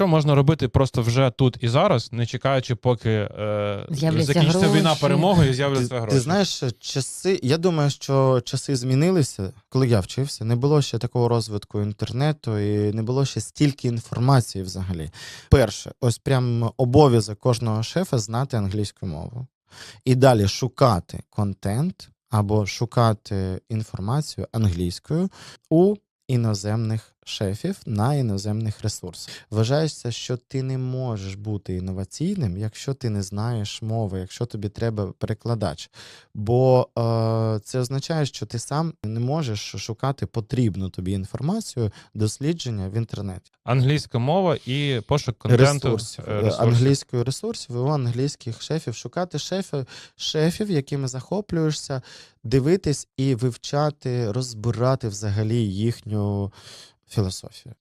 що можна робити просто вже тут і зараз, не чекаючи, поки е, закінчиться війна перемоги і з'являться гроші. ти знаєш, часи. Я думаю, що часи змінилися, коли я вчився. Не було ще такого розвитку інтернету і не було ще стільки інформації взагалі. Перше, ось прям обов'язок кожного шефа знати англійську мову. І далі шукати контент або шукати інформацію англійською у іноземних шефів на іноземних ресурсах. Вважається, що ти не можеш бути інноваційним, якщо ти не знаєш мови, якщо тобі треба перекладач. Бо е, це означає, що ти сам не можеш шукати потрібну тобі інформацію, дослідження в інтернеті. Англійська мова і пошук контенту Ресурсів, е, е, ресурсів, і у англійських шефів, шукати шефів, шефів, якими захоплюєшся, дивитись і вивчати, розбирати взагалі їхню філософію.